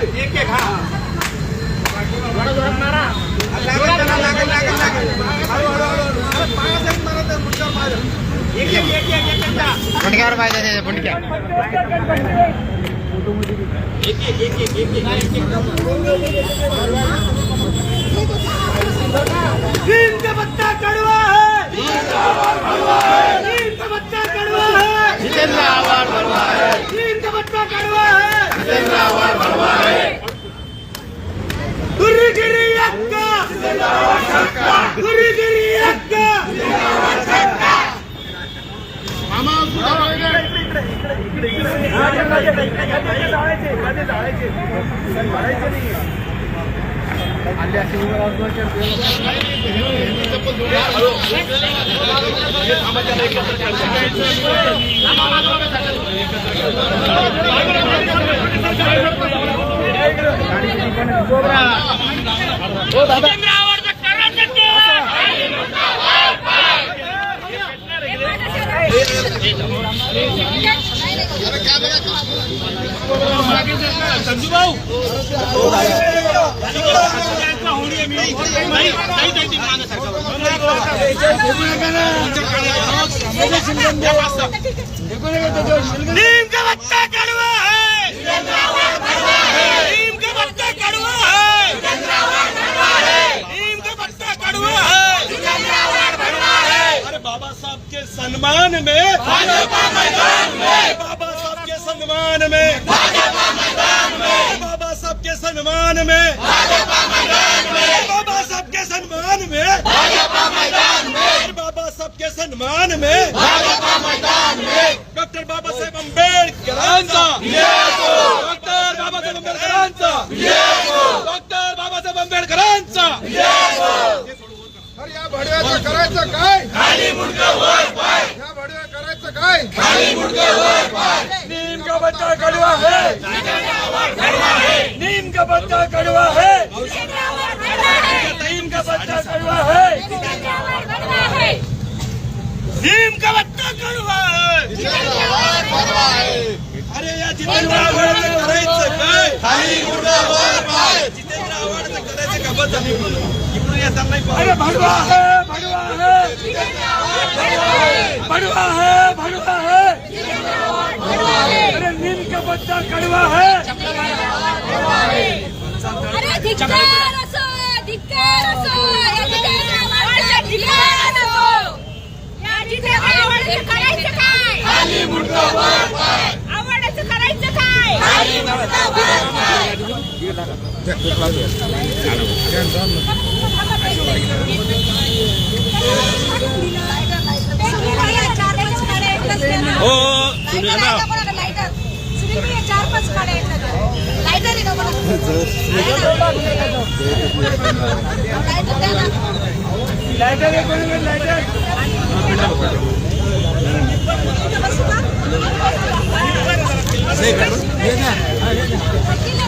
एक एक हा फुटक्यावर पाहिजे त्याच्या फुटक्या. भीम का पत्ता कड़वा है भीम का पत्ता कड़वा है जितेंद्र आवाज नीम का संजू भाऊ नीम का कड़वा बाबा साहब के सम्मान में. में बाबा साहब के सम्मान में. मैदान में। बाबा साहब के सम्मान में। भाजपा मैदान में बाबा साहब के सम्मान में। भाजपा मैदान में डॉक्टर बाबासाहेब आंबेडकरांचा डॉक्टर बाबासाहेब आंबेडकरांचा डॉक्टर बाबासाहेब आंबेडकरांचा तर या भडव्याचं करायचं काय? खाली मुडकं वर पाय. या भडव्या करायचं काय? नीम का पत्ता कड़वा है नीम का पत्ता कड़वा है नीम का पत्ता कड़वा है नीम का पत्ता कड़वा है अरे या जितेंद्र आव्हाडचं करायचं काय? खाली मुडकं वर पाय जितेंद्र आव्हाडचं करायचं का? बस झाली इकडून येताना नाही अरे भडवा है भडवा है भडवा है भडवा है अरे नीम का पत्ता कड़वा है अरे धिक्कार असो धिक्कार असो. या जितेंद्र आव्हाडचा धिक्कार असो. या जितेंद्र आव्हाडचं करायचं काय? खाली मुडकं वर पाय आव्हाडाचं करायचं काय खाली मुडकं वर पाय हो चार पाच आहेत लायटर. आहे का लायटर. लायटर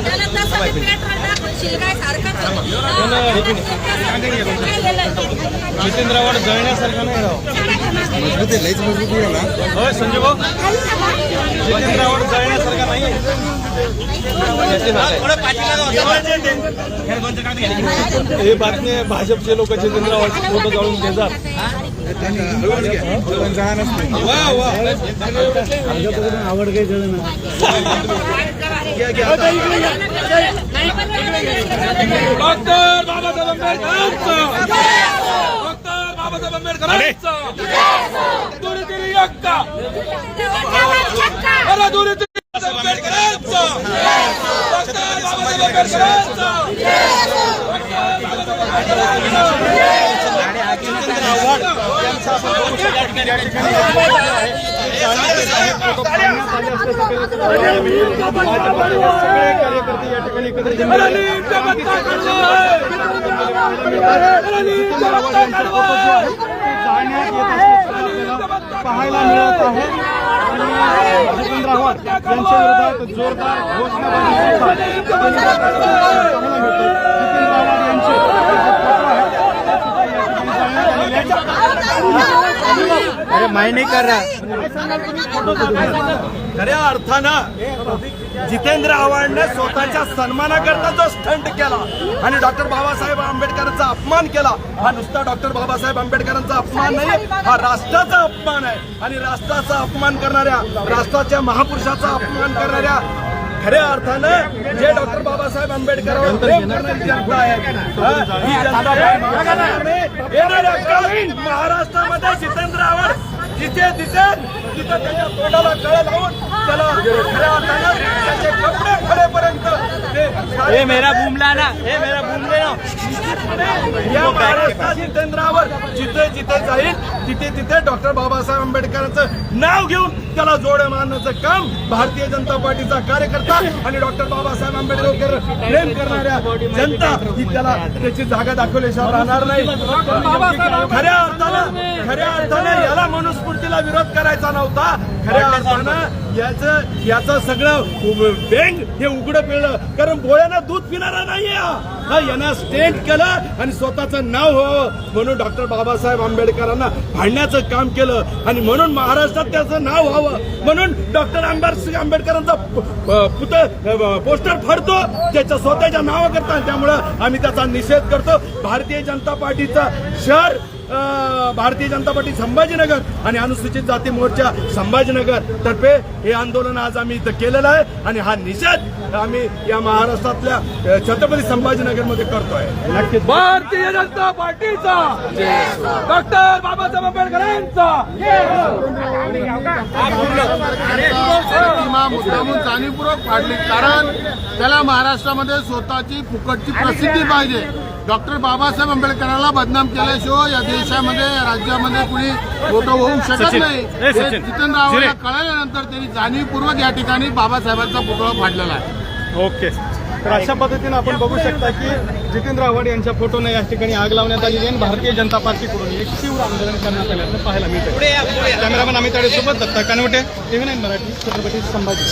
त्याला तसं ते पेट्रोल टाकून शिलगाय सारखंच जितेंद्र आव्हाड जळण्यासारखं नाही राव होय संजय भाऊ? जितेंद्र आव्हाड जळण्यासारखा नाही हे बातमी भाजपचे लोक जितेंद्र आव्हाड फोटो जाळून घेतात वा वा डॉक्टर बाबासाहेब आंबेडकरांचा डॉक्टर बाबासाहेब आंबेडकरांचा दुरीतिरी अक्का अरे दुरीतिरी बाबासाहेब आंबेडकरांचा डॉक्टर बाबासाहेब आंबेडकरांचा डॉक्टर बाबासाहेब पाहायला मिळत आहे. आणि रावत यांच्या विरोधात जोरदार घोषणाबाजी जितेंद्र यांचे सुद्धा या ठिकाणी अरे मैं नहीं कर खऱ्या अर्थानं जितेंद्र आव्हाडने स्वतःच्या सन्मानाकरता जो स्टंट केला आणि डॉक्टर बाबासाहेब आंबेडकरांचा अपमान केला हा नुसता डॉक्टर बाबासाहेब आंबेडकरांचा अपमान नाही हा राष्ट्राचा अपमान आहे. आणि राष्ट्राचा अपमान करणाऱ्या राष्ट्राच्या महापुरुषाचा अपमान करणाऱ्या खऱ्या अर्थानं जे डॉक्टर बाबासाहेब आंबेडकरांवर प्रेम करणारी जनता आहे. हा, ही जनता येणाऱ्या काळात महाराष्ट्रामध्ये जितेंद्र आव्हाड जिथे दिसेल तिथे त्याच्या तोंडाला कळ लावून त्याला खऱ्या अर्थानं त्याचे कपडे खरेपर्यंत मेरा बूम लाना ये मेरा बूम लेना या महाराष्ट्रात जितेंद्रावर जिथे जिथे जाईल तिथे तिथे डॉक्टर बाबासाहेब आंबेडकरांचं नाव घेऊन त्याला जोडे मारण्याचं काम भारतीय जनता पार्टीचा कार्यकर्ता आणि डॉक्टर बाबासाहेब आंबेडकर प्रेम करणाऱ्या जनता ही त्याला त्याची जागा दाखवल्याशिवाय राहणार नाही. खऱ्या अर्थानं खऱ्या अर्थानं याला मनुस्फूर्तीला विरोध करायचा नव्हता. खऱ्या अर्थानं याचं याचं सगळं बेंग हे उघडं पिळलं. कारण भोळ्यानं दूध पिणारा नाहीये. हा. हा यानं स्टेट केलं आणि स्वतःचं नाव व्हावं म्हणून डॉक्टर बाबासाहेब आंबेडकरांना भांडण्याचं काम केलं. आणि म्हणून महाराष्ट्रात त्याचं नाव व्हावं. म्हणून डॉक्टर आंबेडकर आंबेडकरांचा पुत पोस्टर फाडतो. त्याच्या स्वतःच्या नावाकरता. त्यामुळं आम्ही त्याचा निषेध करतो. भारतीय जनता पार्टीचा शहर भारतीय जनता पार्टी संभाजीनगर आणि अनुसूचित जाती मोर्चा संभाजीनगर तर्फे हे आंदोलन आज आम्ही इथं केलेलं आहे आणि हा निषेध आम्ही या महाराष्ट्रातल्या छत्रपती संभाजीनगरमध्ये करतोय नक्कीच भारतीय जनता पार्टीचा डॉक्टर बाबासाहेब आंबेडकरांचा मुद्दामून जाणीवपूर्वक फाडली कारण त्याला महाराष्ट्रामध्ये स्वतःची फुकटची प्रसिद्धी पाहिजे डॉक्टर बाबासाहेब आंबेडकरांना बदनाम केल्याशिवाय या देशामध्ये या राज्यामध्ये कुणी मोठं होऊ शकत. नाही हे. जितेंद्र आव्हाडला. कळल्यानंतर त्यांनी जाणीवपूर्वक या ठिकाणी बाबासाहेबांचा पुतळा फाडलेला आहे ओके तर अशा पद्धतीने आपण बघू शकता की जितेंद्र आव्हाड यांच्या फोटोने या ठिकाणी आग लावण्यात आहे आणि भारतीय जनता पार्टीकडून एक तीव्र आंदोलन करण्यात आल्याचं पाहायला मिळतं कॅमेरामॅन अमित आडे सोबत दत्ता कानवटे टीव्ही नाईन मराठी छत्रपती संभाजी